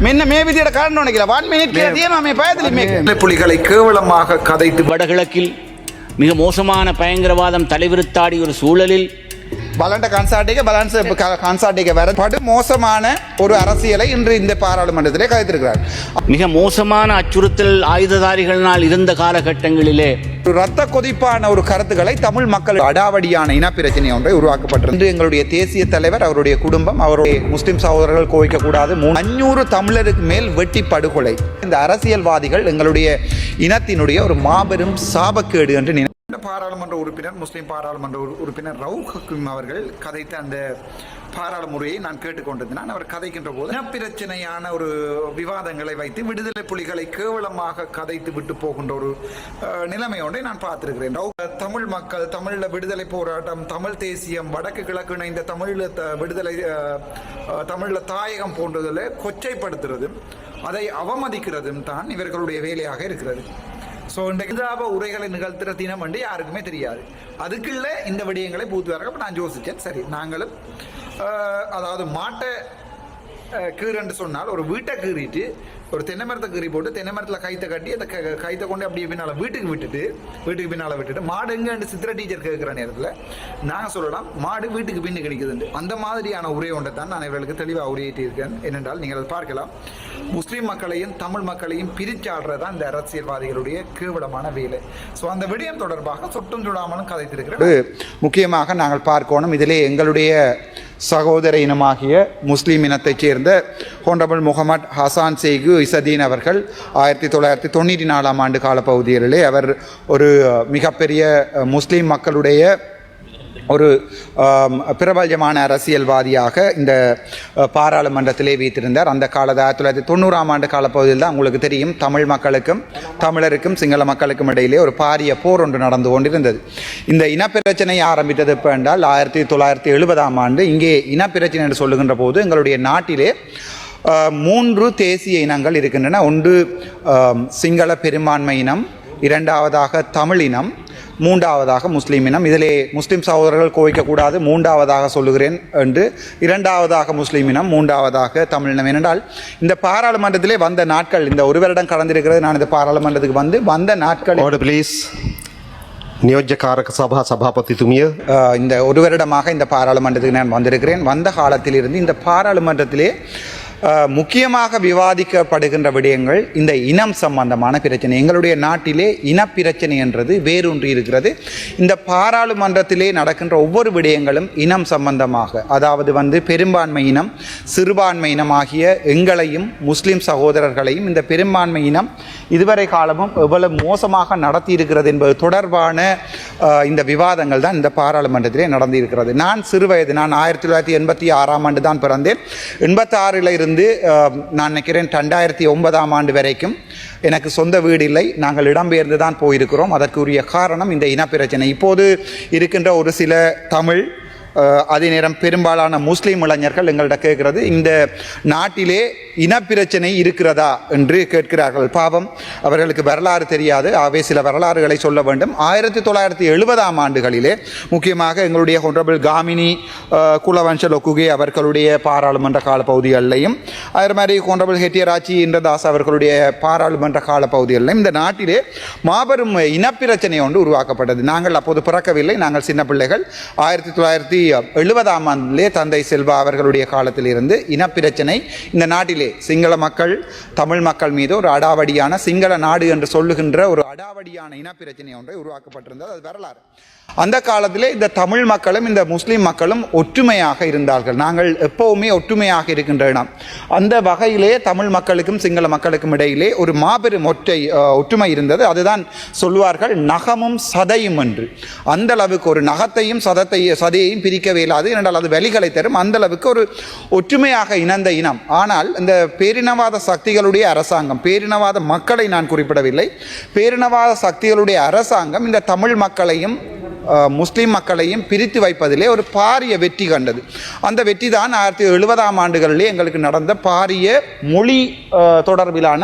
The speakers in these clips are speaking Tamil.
මෙන්න මේ විදියට කරන්න ඕන කියලා 1 මිනිත් කියලා තියෙනවා මේ පැයතුලින් මේක புலிகளை கேவலமாக கதைத்து வடகிழக்கில் மிக மோசமான பயங்கரவாதம் தலைவிரித்தாடிய ஒரு சூழலில் බලන්ට කන්සාටයක බලන්ස කන්සාටයක වැරපට மோசமான ஒரு அரசியலை இன்று இந்த பாராளுமன்றத்திலே கலைத்திருக்கிறார் மிக மோசமான அச்சுறுத்தல் ஆயுததாரிகளினால் இருந்த காலகட்டங்களிலே ரத்த கொதிப்பான ஒரு கருத்துக்களை தமிழ் மக்கள் அடாவடியான இன ஒன்றை உருவாக்கப்பட்டது எங்களுடைய தேசிய தலைவர் அவருடைய குடும்பம் அவருடைய முஸ்லிம் சகோதரர்கள் கோவிக்க கூடாது அஞ்சூறு தமிழருக்கு மேல் வெட்டி படுகொலை. இந்த அரசியல்வாதிகள் எங்களுடைய இனத்தினுடைய ஒரு மாபெரும் சாபக்கேடு என்று பாராளுமன்ற உறுப்பினர் முஸ்லீம் பாராளுமன்ற உறுப்பினர் ரவுப் ஹக்கீம் அவர்கள் கதைத்த அந்த பாராளுமுறையை நான் கேட்டுக்கொண்டிருந்தேன். அவர் கதைக்கின்ற போது பிரச்சனையான ஒரு விவாதங்களை வைத்து விடுதலை புலிகளை கேவலமாக கதைத்து விட்டு போகின்ற ஒரு நிலைமை ஒன்றை நான் பார்த்திருக்கிறேன். தமிழ் மக்கள் தமிழ்ல விடுதலை போராட்டம் தமிழ் தேசியம் வடக்கு கிழக்கு இணைந்த தமிழ்ல த- விடுதலை தமிழில் தமிழ்ல தாயகம் போன்றதில் கொச்சைப்படுத்துறதும் அதை அவமதிக்கிறதும் தான் இவர்களுடைய வேலையாக இருக்கிறது. ஸோ இந்த கிதாப உரைகளை நிகழ்த்துற தினம் வந்து யாருக்குமே தெரியாது. அதுக்குள்ள இந்த விடயங்களை பூத்துவார்கள் அப்போ நான் யோசித்தேன் சரி நாங்களும் அதாவது மாட்டை கீறுன்னு சொன்னால் ஒரு வீட்டை கீறிட்டு ஒரு தென்னை மரத்தை கீறி போட்டு தென்னை மரத்தில் கைத்தை கட்டி அந்த கைத்தை கொண்டு அப்படியே பின்னால் வீட்டுக்கு விட்டுட்டு வீட்டுக்கு பின்னால் விட்டுட்டு மாடு எங்கன்னு சித்திர டீச்சர் கேட்குற நேரத்தில் நாங்கள் சொல்லலாம் மாடு வீட்டுக்கு பின்னுக்கு நிற்குதுண்டு அந்த மாதிரியான உரை ஒன்றை தான் நான் இவர்களுக்கு தெளிவாக உரையிட்டு இருக்கேன் என்னென்றால் நீங்கள் அதை பார்க்கலாம். முஸ்லீம் மக்களையும் தமிழ் மக்களையும் பிரிச்சாடுறதா இந்த அரசியல்வாதிகளுடைய கேவலமான வேலை. ஸோ அந்த விடயம் தொடர்பாக சொட்டும் சுடாமலும் கதைத்திருக்கிறது முக்கியமாக நாங்கள் பார்க்கணும். இதிலே எங்களுடைய சகோதர இனமாகிய முஸ்லீம் இனத்தைச் சேர்ந்த ஹோண்டபிள் முகமட் ஹசான் சேகு இசதீன் அவர்கள் ஆயிரத்தி தொள்ளாயிரத்தி தொண்ணூற்றி நாலாம் ஆண்டு காலப்பகுதிகளிலே அவர் ஒரு மிகப்பெரிய முஸ்லீம் மக்களுடைய ஒரு பிரபல்யமான அரசியல்வாதியாக இந்த பாராளுமன்றத்திலே வைத்திருந்தார். அந்த காலத்து ஆயிரத்தி தொள்ளாயிரத்தி தொண்ணூறாம் ஆண்டு காலப்பகுதியில் தான் உங்களுக்கு தெரியும் தமிழ் மக்களுக்கும் தமிழருக்கும் சிங்கள மக்களுக்கும் இடையிலே ஒரு பாரிய போர் ஒன்று நடந்து கொண்டிருந்தது. இந்த இனப்பிரச்சனை ஆரம்பித்தது எப்போ என்றால் ஆயிரத்தி தொள்ளாயிரத்தி எழுபதாம் ஆண்டு இங்கே இனப்பிரச்சனை என்று சொல்லுகின்ற போது எங்களுடைய நாட்டிலே மூன்று தேசிய இனங்கள் இருக்கின்றன. ஒன்று சிங்கள பெரும்பான்மை இனம் இரண்டாவதாக தமிழ் இனம் மூன்றாவதாக முஸ்லீம் இனம். இதிலே முஸ்லீம் சகோதரர்கள் கோவிக்கக்கூடாது மூன்றாவதாக சொல்லுகிறேன் என்று. இரண்டாவதாக முஸ்லீம் இனம் மூன்றாவதாக தமிழினம் ஏனென்றால் இந்த பாராளுமன்றத்திலே வந்த நாட்கள் இந்த ஒரு வருடம் கடந்திருக்கிறது. நான் இந்த பாராளுமன்றத்துக்கு வந்து வந்த நாட்கள் ப்ளீஸ் நியோஜ்யகாரக சபா சபாபதி துமிய இந்த ஒரு வருடமாக இந்த பாராளுமன்றத்துக்கு நான் வந்திருக்கிறேன். வந்த காலத்திலிருந்து இந்த பாராளுமன்றத்திலே முக்கியமாக விவாதிக்கப்படுகின்ற விடயங்கள் இந்த இனம் சம்பந்தமான பிரச்சனை. எங்களுடைய நாட்டிலே இனப்பிரச்சனை என்றது வேரூன்றி இருக்கிறது. இந்த பாராளுமன்றத்திலே நடக்கின்ற ஒவ்வொரு விடயங்களும் இனம் சம்பந்தமாக அதாவது வந்து பெரும்பான்மை இனம் சிறுபான்மை இனம் ஆகிய எங்களையும் முஸ்லிம் சகோதரர்களையும் இந்த பெரும்பான்மை இனம் இதுவரை காலமும் எவ்வளவு மோசமாக நடத்தி இருக்கிறது என்பது தொடர்பான இந்த விவாதங்கள் தான் இந்த பாராளுமன்றத்திலே நடந்திருக்கிறது. நான் சிறு வயது நான் ஆயிரத்தி தொள்ளாயிரத்தி எண்பத்தி ஆறாம் ஆண்டு தான் பிறந்தேன். எண்பத்தாறில் இருந்து இருந்து நான் நினைக்கிறேன் ரெண்டாயிரத்தி ஒன்பதாம் ஆண்டு வரைக்கும் எனக்கு சொந்த வீடு இல்லை. நாங்கள் இடம்பெயர்ந்து தான் போயிருக்கிறோம். அதற்குரிய காரணம் இந்த இனப்பிரச்சனை. இப்போது இருக்கின்ற ஒரு சில தமிழ் அதே நேரம் பெரும்பாலான முஸ்லீம் இளைஞர்கள் எங்கள்கிட்ட கேட்கிறது இந்த நாட்டிலே இனப்பிரச்சனை இருக்கிறதா என்று கேட்கிறார்கள். பாவம் அவர்களுக்கு வரலாறு தெரியாது. அவை சில வரலாறுகளை சொல்ல வேண்டும். ஆயிரத்தி தொள்ளாயிரத்தி எழுபதாம் ஆண்டுகளிலே முக்கியமாக எங்களுடைய ஹொன்றபிள் காமினி அஹ், லொக்குகே அவர்களுடைய பாராளுமன்ற கால பகுதிகளிலையும் அதே மாதிரி ஹொன்றபிள் ஹெட்டியராச்சி இந்திரதாஸ் அவர்களுடைய பாராளுமன்ற கால பகுதிகளிலும் இந்த நாட்டிலே மாபெரும் இனப்பிரச்சனை ஒன்று உருவாக்கப்பட்டது. நாங்கள் அப்போது பிறக்கவில்லை. நாங்கள் சின்ன பிள்ளைகள். ஆயிரத்தி தொள்ளாயிரத்தி எழுபதாம் ஆண்டிலே தந்தை செல்வா அவர்களுடைய காலத்திலிருந்து இனப்பிரச்சனை. இந்த நாட்டிலே சிங்கள மக்கள் தமிழ் மக்கள் மீது ஒரு அடாவடியான சிங்கள நாடு என்று சொல்லுகின்ற ஒரு அடாவடியான இனப்பிரச்சனை ஒன்றை உருவாக்கப்பட்டிருந்தது. அது வரலாறு. அந்த காலத்திலே இந்த தமிழ் மக்களும் இந்த முஸ்லீம் மக்களும் ஒற்றுமையாக இருந்தார்கள். நாங்கள் எப்போவுமே ஒற்றுமையாக இருக்கின்ற இடம் அந்த வகையிலே தமிழ் மக்களுக்கும் சிங்கள மக்களுக்கும் இடையிலே ஒரு மாபெரும் ஒற்றை ஒற்றுமை இருந்தது. அதுதான் சொல்வார்கள் நகமும் சதையும் என்று. அந்த அளவுக்கு ஒரு நகத்தையும் சதத்தை சதையையும் பிரிக்கவே இல்லாது என்றால் அது வழிகளை தரும். அந்த அளவுக்கு ஒரு ஒற்றுமையாக இணைந்த இனம். ஆனால் இந்த பேரினவாத சக்திகளுடைய அரசாங்கம் பேரினவாத மக்களை நான் குறிப்பிடவில்லை. பேரினவாத சக்திகளுடைய அரசாங்கம் இந்த தமிழ் மக்களையும் முஸ்லீம் மக்களையும் பிரித்து வைப்பதிலே ஒரு பாரிய வெற்றி கண்டது. அந்த வெற்றி தான் ஆயிரத்தி எழுபதாம் ஆண்டுகளிலே எங்களுக்கு நடந்த பாரிய மொழி தொடர்பிலான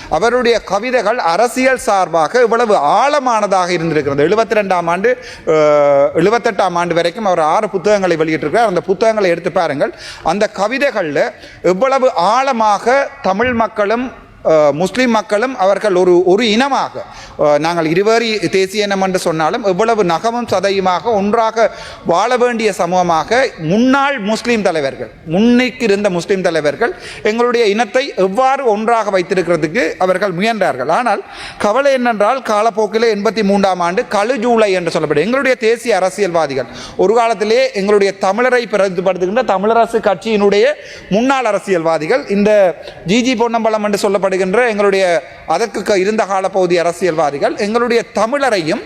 அவருடைய கவிதைகள் அரசியல் சார்பாக இவ்வளவு ஆழமானதாக இருந்திருக்கிறது. எழுபத்தி ரெண்டாம் ஆண்டு எழுபத்தெட்டாம் ஆண்டு வரைக்கும் அவர் ஆறு புத்தகங்களை வெளியிட்டிருக்கிறார். அந்த புத்தகங்களை எடுத்து பாருங்கள். அந்த கவிதைகளில் எவ்வளவு ஆழமாக தமிழ் மக்களும் முஸ்லீம் மக்களும் அவர்கள் ஒரு ஒரு இனமாக. நாங்கள் இருவரி தேசிய இனம் என்று சொன்னாலும் எவ்வளவு நகமும் சதையுமாக ஒன்றாக வாழ வேண்டிய சமூகமாக முன்னாள் முஸ்லீம் தலைவர்கள் முன்னைக்கு இருந்த முஸ்லீம் தலைவர்கள் எங்களுடைய இனத்தை எவ்வாறு ஒன்றாக வைத்திருக்கிறதுக்கு அவர்கள் முயன்றார்கள். ஆனால் கவலை என்னென்றால் காலப்போக்கில் எண்பத்தி மூன்றாம் ஆண்டு கழு ஜூலை என்று சொல்லப்படும் எங்களுடைய தேசிய அரசியல்வாதிகள் ஒரு காலத்திலே எங்களுடைய தமிழரை பிரதிபடுத்துகின்ற தமிழரசு கட்சியினுடைய முன்னாள் அரசியல்வாதிகள் இந்த ஜிஜி பொன்னம்பலம் என்று சொல்லப்படுகின்ற எங்களுடைய அதற்கு க- இருந்த காலப்பகுதி அரசியல்வாதிகள் எங்களுடைய தமிழரையும்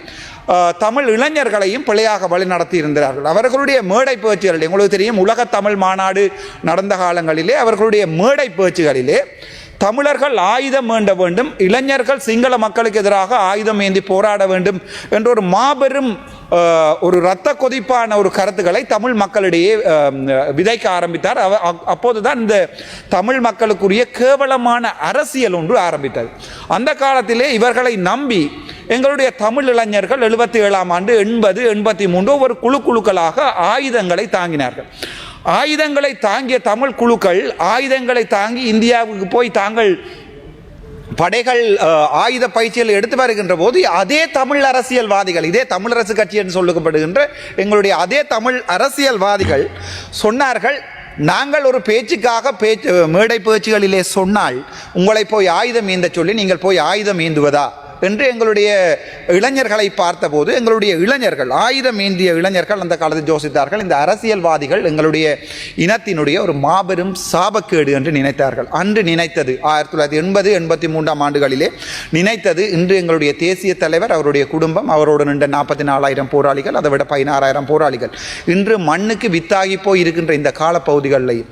தமிழ் இளைஞர்களையும் பிழையாக வழி நடத்தி இருந்தார்கள் அவர்களுடைய மேடை பேச்சுகளில் எங்களுக்கு தெரியும் உலக தமிழ் மாநாடு நடந்த காலங்களிலே அவர்களுடைய மேடை பேச்சுகளிலே தமிழர்கள் ஆயுதம் வேண்ட வேண்டும் இளைஞர்கள் சிங்கள மக்களுக்கு எதிராக ஆயுதம் ஏந்தி போராட வேண்டும் என்ற ஒரு மாபெரும் ஒரு இரத்த கொதிப்பான ஒரு கருத்துக்களை தமிழ் மக்களிடையே விதைக்க ஆரம்பித்தார். அவ- அப்போதுதான் இந்த தமிழ் மக்களுக்குரிய கேவலமான அரசியல் ஒன்று ஆரம்பித்தது. அந்த காலத்திலே இவர்களை நம்பி எங்களுடைய தமிழ் இளைஞர்கள் எழுபத்தி ஏழாம் ஆண்டு எண்பது எண்பத்தி மூன்று ஒரு குழு குழுக்களாக ஆயுதங்களை தாங்கினார்கள். ஆயுதங்களை தாங்கிய தமிழ் குழுக்கள் ஆயுதங்களை தாங்கி இந்தியாவுக்கு போய் தாங்கள் படைகள் ஆயுத பயிற்சியில் எடுத்து வருகின்ற போது அதே தமிழ் அரசியல்வாதிகள் இதே தமிழரசு கட்சி என்று சொல்லப்படுகின்ற எங்களுடைய அதே தமிழ் அரசியல்வாதிகள் சொன்னார்கள் நாங்கள் ஒரு பேச்சுக்காக பேச்சு மேடை பேச்சுகளிலே சொன்னால் உங்களை போய் ஆயுதம் ஏந்த சொல்லி நீங்கள் போய் ஆயுதம் ஏந்துவதா? என்று எங்களுடைய இளைஞர்களை பார்த்தபோது எங்களுடைய இளைஞர்கள் ஆயுதம் ஏந்திய இளைஞர்கள் அந்த காலத்தில் யோசித்தார்கள் இந்த அரசியல்வாதிகள் எங்களுடைய இனத்தினுடைய ஒரு மாபெரும் சாபக்கேடு என்று நினைத்தார்கள். அன்று நினைத்தது ஆயிரத்தி தொள்ளாயிரத்தி எண்பது எண்பத்தி மூன்றாம் ஆண்டுகளிலே நினைத்தது இன்று எங்களுடைய தேசிய தலைவர் அவருடைய குடும்பம் அவரோடு நின்ற நாற்பத்தி நாலாயிரம் போராளிகள் அதை விட பதினாறாயிரம் போராளிகள். இன்று மண்ணுக்கு வித்தாகி போய் இருக்கின்ற இந்த காலப்பகுதிகளில்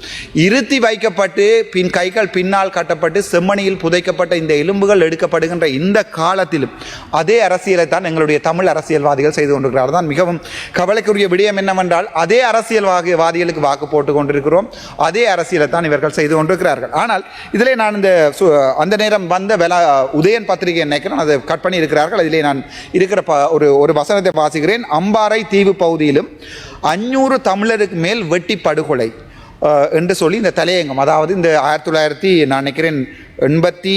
இருத்தி வைக்கப்பட்டு பின் கைகள் பின்னால் கட்டப்பட்டு செம்மணியில் புதைக்கப்பட்ட இந்த எலும்புகள் எடுக்கப்படுகின்ற இந்த கால காலத்திலும் அதே அரசியலை தான் எங்களுடைய தமிழ் அரசியல்வாதிகள் செய்து கொண்டிருக்கிறார் தான் மிகவும் கவலைக்குரிய விடயம் என்னவென்றால் அதே அரசியல்வாதிகளுக்கு வாக்கு போட்டு கொண்டிருக்கிறோம். அதே அரசியலை தான் இவர்கள் செய்து கொண்டிருக்கிறார்கள். ஆனால் இதிலே நான் இந்த சு- அந்த நேரம் வந்த வெலா உதயன் பத்திரிகை நினைக்கிறேன் அதை கட் பண்ணி இருக்கிறார்கள் அதிலே நான் இருக்கிற ப ஒரு ஒரு வசனத்தை வாசிக்கிறேன். அம்பாறை தீவு பகுதியிலும் அஞ்சூறு தமிழருக்கு மேல் வெட்டி படுகொலை என்று சொல்லி இந்த தலையங்கம் அதாவது இந்த ஆயிரத்தி தொள்ளாயிரத்தி நான் நினைக்கிறேன் எண்பத்தி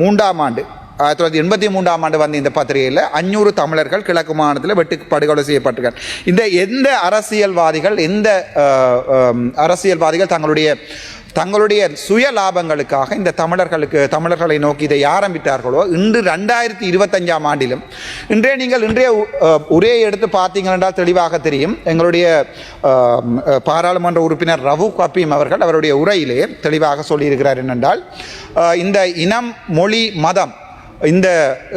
மூன்றாம் ஆண்டு ஆயிரத்தி தொள்ளாயிரத்தி எண்பத்தி மூன்றாம் ஆண்டு வந்த இந்த பத்திரிகையில் அஞ்சூறு தமிழர்கள் கிழக்கு மாநிலத்தில் வெட்டு படுகொலை செய்யப்பட்டிருக்கார் இந்த எந்த அரசியல்வாதிகள் எந்த அரசியல்வாதிகள் தங்களுடைய தங்களுடைய சுய லாபங்களுக்காக இந்த தமிழர்களுக்கு தமிழர்களை நோக்கி இதை ஆரம்பித்தார்களோ இன்று ரெண்டாயிரத்தி இருபத்தஞ்சாம் ஆண்டிலும் இன்றே நீங்கள் இன்றைய உரையை எடுத்து பார்த்தீங்க என்றால் தெளிவாக தெரியும். எங்களுடைய பாராளுமன்ற உறுப்பினர் ரவு கப்பீம் அவர்கள் அவருடைய உரையிலே தெளிவாக சொல்லியிருக்கிறார் என்னென்றால் இந்த இனம் மொழி மதம் ඉන්ද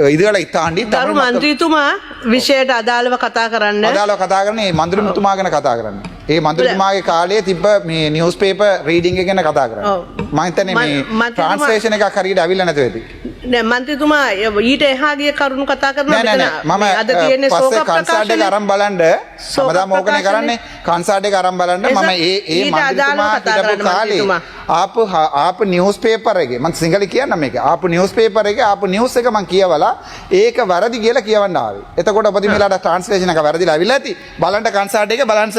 ඉදල ඉතාන්ඩි තරු මන්ත්‍රීතුමා විෂයට අදාළව කතා කරන්න අදාල කතා කරන මන්දුරමතුමා ගැන කතා කරන්න ඒ මන්දුරමාගේ කාලය තිබ මේ නිියස් පේප රීඩිංග ගැන කතා කරන්න මහිතන මේ ට්‍රන්ස්ලේෂණ එක කරට ඇවිල්ල නැතුවේදී නෑ මන්ත්‍රීතුමා ඊට එහා ගිය කරුණු කතා කරනවා මෙතන. මම අද තියෙන්නේ ශෝක ප්‍රකාශන එක අරන් බලන්න. සමදාම ඕකනේ කරන්නේ. කන්සාඩ් එක අරන් බලන්න. මම ඒ ඒ මන්ත්‍රීතුමා හිටපු කාලේ ආපු ආපු නිවුස් පේපර් එකේ මම සිංහල කියන්න මේක. ආපු නිවුස් පේපර් එකේ ආපු නිවුස් එක මම කියවලා ඒක වැරදි කියලා කියවන්න ආවේ. එතකොට ඔබතුමීලාට ට්‍රාන්ස්ලේෂන් එක වැරදිලා අවිලා ඇති. බලන්න කන්සාඩ් එක බලන්න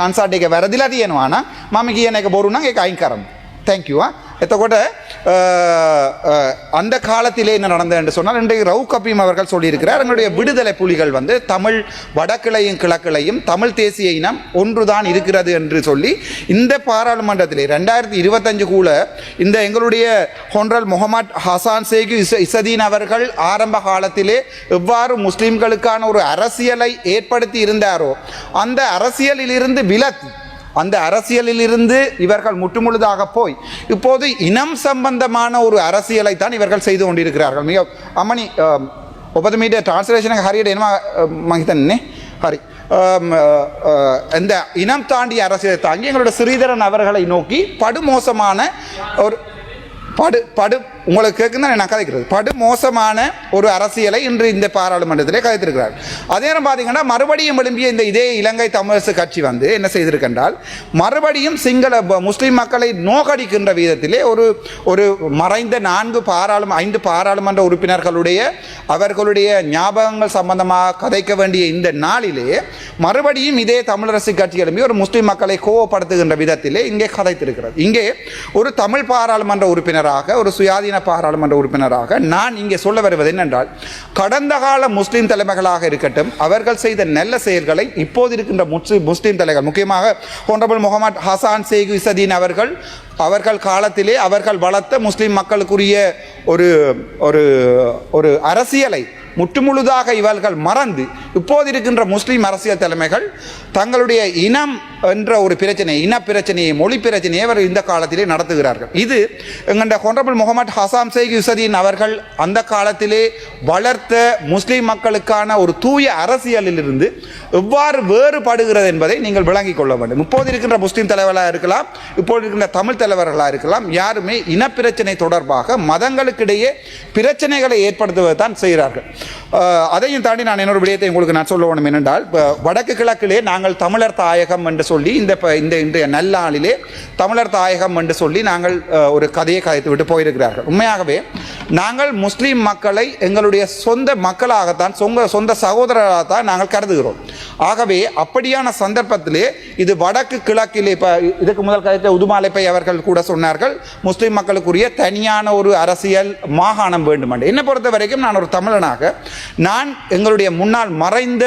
කන්සාඩ් එක වැරදිලා තියෙනවා නම් මම කියන එක බොරු නම් ඒක අයින් කරමු. Thank you ආ அஹ், அந்த காலத்திலே என்ன நடந்தது என்று சொன்னால் இன்றைக்கு ரவு கபீம் அவர்கள் சொல்லியிருக்கிறார் எங்களுடைய விடுதலை புலிகள் வந்து தமிழ் வடக்கிளையும் கிழக்கிளையும் தமிழ் தேசிய இனம் ஒன்றுதான் இருக்கிறது என்று சொல்லி இந்த பாராளுமன்றத்திலே ரெண்டாயிரத்தி இருபத்தஞ்சு கூட இந்த எங்களுடைய ஹொன்ரல் முகமது ஹசான் சேகு இசதீன் அவர்கள் ஆரம்ப காலத்திலே எவ்வாறு முஸ்லிம்களுக்கான ஒரு அரசியலை ஏற்படுத்தி இருந்தாரோ அந்த அரசியலில் இருந்து அந்த அரசியலில் இருந்து இவர்கள் முற்றுமுழுதாக போய் இப்போது இனம் சம்பந்தமான ஒரு அரசியலை தான் இவர்கள் செய்து கொண்டிருக்கிறார்கள். மிக அம்மணி ಒಬ್ಬದ ಮೀಡಿಯ ಟ್ರಾನ್ಸ್ಲೇಷನ್ ಹರಿಯಡ ಏನು ಮಹಿತನ್ನೇ ஹரி. இந்த இனம் தாண்டிய அரசியலை தாங்கி எங்களோட ஸ்ரீதரன் அவர்களை நோக்கி படுமோசமான ஒரு படு படு உங்களுக்கு கேட்குன்னு நான் கதைக்கிறது. படு மோசமான ஒரு அரசியலை இன்று இந்த பாராளுமன்றத்திலே கதைத்திருக்கிறார். அதே நேரம் பார்த்தீங்கன்னா மறுபடியும் எழும்பிய இந்த இதே இலங்கை தமிழரசு கட்சி வந்து என்ன செய்திருக்கின்றால் மறுபடியும் சிங்கள முஸ்லீம் மக்களை நோக்கடிக்கின்ற விதத்திலே ஒரு ஒரு மறைந்த நான்கு பாராளும ஐந்து பாராளுமன்ற உறுப்பினர்களுடைய அவர்களுடைய ஞாபகங்கள் சம்பந்தமாக கதைக்க வேண்டிய இந்த நாளிலே மறுபடியும் இதே தமிழரசு கட்சி எழும்பி ஒரு முஸ்லீம் மக்களை கோவப்படுத்துகின்ற விதத்திலே இங்கே கதைத்திருக்கிறது இங்கே ஒரு தமிழ் பாராளுமன்ற உறுப்பினராக ஒரு சுயாதீன பாராளுமன்ற உறுப்பினராக நான் இங்கே சொல்ல வருவது என்னென்றால் கடந்த கால முஸ்லீம் தலைமைகளாக இருக்கட்டும் அவர்கள் செய்த நல்ல செயல்களை இப்போது இருக்கின்ற முஸ்லீம் முஸ்லிம் தலைவர் முக்கியமாக ஹோனரபிள் முகமது ஹசான் சேகு இசதீன் அவர்கள் அவர்கள் காலத்திலே அவர்கள் வளர்த்த முஸ்லீம் மக்களுக்குரிய ஒரு ஒரு ஒரு அரசியலை முற்றுமுழுதாக இவர்கள் மறந்து இப்போது இருக்கின்ற முஸ்லீம் அரசியல் தலைமைகள் தங்களுடைய இனம் என்ற ஒரு பிரச்சனை இன பிரச்சனையை மொழி பிரச்சனையை அவர் இந்த காலத்திலே நடத்துகிறார்கள். இது எங்கண்ட ஹொனரபிள் முகமது ஹசாம் சேக் யுசதீன் அவர்கள் அந்த காலத்திலே வளர்த்த முஸ்லீம் மக்களுக்கான ஒரு தூய அரசியலிலிருந்து எவ்வாறு வேறுபடுகிறது என்பதை நீங்கள் விளங்கிக் கொள்ள வேண்டும். இப்போது இருக்கின்ற முஸ்லீம் தலைவர்களாக இருக்கலாம் இப்போது இருக்கின்ற தமிழ் தலைவர்களாக இருக்கலாம் யாருமே இனப்பிரச்சனை தொடர்பாக மதங்களுக்கிடையே பிரச்சனைகளை ஏற்படுத்துவதை தான் செய்கிறார்கள். அதையும் தாண்டி நான் இன்னொரு விடயத்தை உங்களுக்கு நான் சொல்ல வேணும் என்னென்றால் வடக்கு கிழக்கிலே நாங்கள் தமிழர் தாயகம் என்று சொல்லி இந்த இப்போ இந்த இன்றைய நல்லாளிலே தமிழர் தாயகம் என்று சொல்லி நாங்கள் ஒரு கதையை கதைத்து விட்டு போயிருக்கிறார்கள். உண்மையாகவே நாங்கள் முஸ்லீம் மக்களை எங்களுடைய சொந்த மக்களாகத்தான் சொந்த சொந்த சகோதரராகத்தான் நாங்கள் கருதுகிறோம். ஆகவே அப்படியான சந்தர்ப்பத்திலே இது வடக்கு கிழக்கிலே இப்போ இதுக்கு முதல் கதைத்த உதுமாலைப்பை அவர்கள் கூட சொன்னார்கள் முஸ்லீம் மக்களுக்குரிய தனியான ஒரு அரசியல் மாகாணம் வேண்டும் என்று என்னை பொறுத்த வரைக்கும் நான் ஒரு தமிழனாக நான் எங்களுடைய முன்னாள் மறைந்த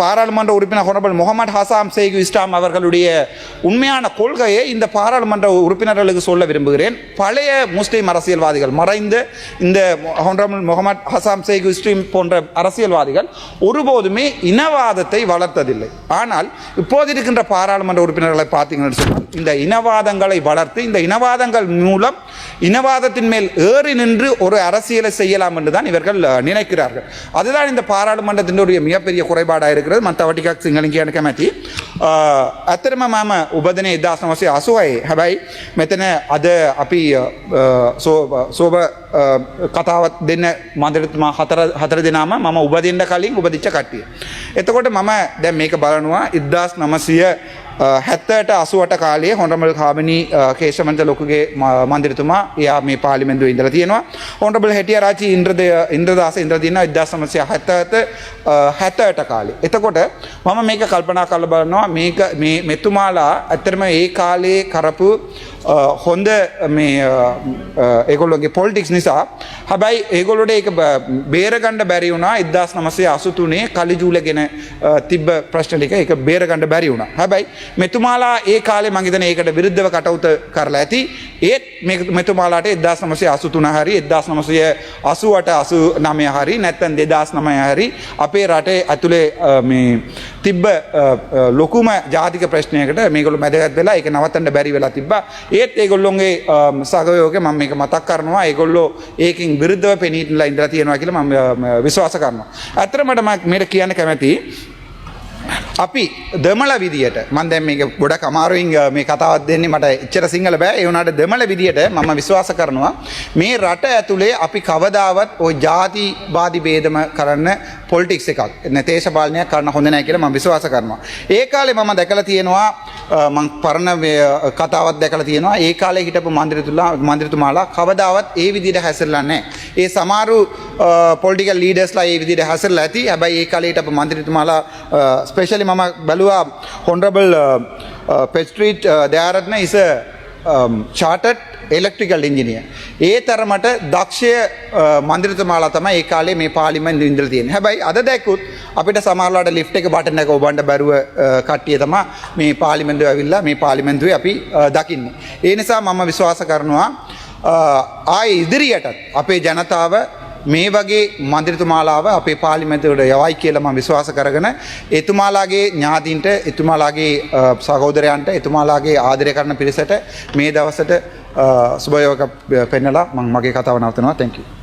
பாராளுமன்ற உறுப்பினர் ஹொனபல் முகமது ஹசாம் சேகு இஸ்லாம் அவர்களுடைய உண்மையான கொள்கையை இந்த பாராளுமன்ற உறுப்பினர்களுக்கு சொல்ல விரும்புகிறேன். பழைய முஸ்லீம் அரசியல்வாதிகள் மறைந்த இந்த ஹொனரபல் முகமது ஹசாம் சேகு இஸ்லீம் போன்ற அரசியல்வாதிகள் ஒருபோதுமே இனவாதத்தை வளர்த்ததில்லை. ஆனால் இப்போது இருக்கின்ற பாராளுமன்ற உறுப்பினர்களை பார்த்தீங்கன்னு சொன்னால் இந்த இனவாதங்களை வளர்த்து இந்த இனவாதங்கள் மூலம் இனவாதத்தின் மேல் ஏறி நின்று ஒரு அரசியலை செய்யலாம் என்று தான் இவர்கள் நினைக்க நினைக்கிறார்கள் அதுதான் இந்த பாராளுமன்றத்தினுடைய மிகப்பெரிய குறைபாடாக இருக்கிறது மற்றவட்டிக்கா සිංහලින් කැමැති ඇතරම මම උබදන එදස් නවසේ අසුවයි හැබැයි මෙතන අද අපි අ, සෝ- සෝබ අ, කතාවත් දෙන්න මන්දරතුමා හතර හතර දෙනාම මම උබදින්න කලින් උබදිච්ච කට්ටිය. එතකොට මම දැන් මේක බලනවා ඉද්දාස් නමසිය හැත්තට අසුවට කාලේ හොඳමල් කාමනී කේශමන්ත ලොකුගේ ම- මන්දිරතුමා එයා මේ පාලිමෙන්දුව ඉඳලා තියෙනවා. හොඳබල් හැටිය රාචි ඉන්ද්‍රද ඉන්ද්‍රදාස ඉන්ද්‍රදින ඉදස් සමසය හැත්තත හැත්තට කාලේ. එතකොට මම මේක කල්පනා කල බලනවා. මේක මේ මෙතුමාලා ඇත්තරම ඒ කාලේ කරපු අ, හොඳ මේ ඒගොල්ලොගේ පොල්ටික්ස් නිසා හැබැයි ඒගොලොට ඒක බ- බේරගණ්ඩ බැරි වුණා. ඉදදාස් නමසේ අසුතුනේ කලිජූලගෙන අ, තිබ්බ ප්‍රශ්නලික එක බේරගණඩ බැරි වුණ. හැබැයි මෙතුමාලා ඒ කාලේ මංගේතන ඒකට විරුද්ධව කටවුත කරලා ඇති. ඒත් මේ- මෙතුමාලාට එදදාස් නමසේ අසුතුන හරි එදදාස් නමසය අසුවට අසු නමය හරි නැත්තන් දෙදස් නමය හරි අපේ රටේ ඇතුළේ අ, මේ තිබ්බ අ, අ, ලොකුම ජාතික ප්‍රශ්නයකට මේගොලු මැදගත් වෙලා එක නවත්තන්න බැරි වෙලා තිබ ඒත් ඒගොල්ලොන්ගේ සගයෝක මම මේක මතක් කරනවා. ඒගොල්ලෝ ඒකින් විරුද්ධව පෙනීටලා ඉන්ද්‍ර තියෙනවා කියලා මම විශ්වාස කරනවා. ඇතරමට මට මේට කියන්න කැමැති අපි දෙමළ විදිට මන්දැ මේ ගොඩක් අමාරුවංග මේ කතාවත් දෙන්නේ මට එච්චර සිංහල බෑ. එවුණට දෙමළ විදිට මම විශ්වාස කරනවා මේ රට ඇතුළේ අපි කවදාවත් ඔය ජාති බාධි බේදම කරන්න පොල්ටික්ස් එකක් එන්න තේශපාලනයක් කරන්න හොඳ නෑ කියලා මම විශ්වාස කරනවා. ඒ කාලේ මම දැකලා තියෙනවා මං පරණ කතාවත් දැකලා තියෙනවා. ඒ කාලේ හිටපු මන්දිරතුලා මන්දිරතුමාලා කවදාවත් ඒ විදිහට හැසිරලා නැහැ ඒ සමහරු පොලිටිකල් ලීඩර්ස්ලා ඒ විදිහට හැසිරලා ඇති. හැබැයි ඒ කාලේ හිටපු මන්දිරතුමාලා ස්පෙෂලි මම බැලුවා හොනරබල් පෙස්ට්‍රීට් uh, uh, uh, දයාරත්න ඉස චාටට් එලෙක්ට්‍රිකල් ඉංජිනිය. ඒ තරමට දක්ෂය මන්දිරතුමාලා තමයි ඒ කාලේ මේ පාලිමෙන් ඉඳලා තියෙන්නේ. හැබැයි අද දැක්කුත් අපිට සමහරලාට ලිෆ්ට් එක බටන් එක ඔබන්න බැරුව අ, කට්ටිය තමයි මේ පාලිමෙන්තුවේ ඇවිල්ලා මේ පාලිමෙන්තුවේ අපි අ, දකින්නේ. ඒ නිසා මම විශ්වාස කරනවා අ, ආයේ ඉදිරියටත් අපේ ජනතාව මේ වගේ මන්ත්‍රතුමාලාව අපේ පාලිමැතුවට යවයි කියලා මම විශ්වාස කරගෙන එතුමාලාගේ ඥාතින්ට එතුමාලාගේ අ, සහෝදරයන්ට එතුමාලාගේ ආදරය කරන පිරිසට මේ දවසට සුභයෝක පෙන්නලා මං මගේ කතාව නවතනවා තැංකි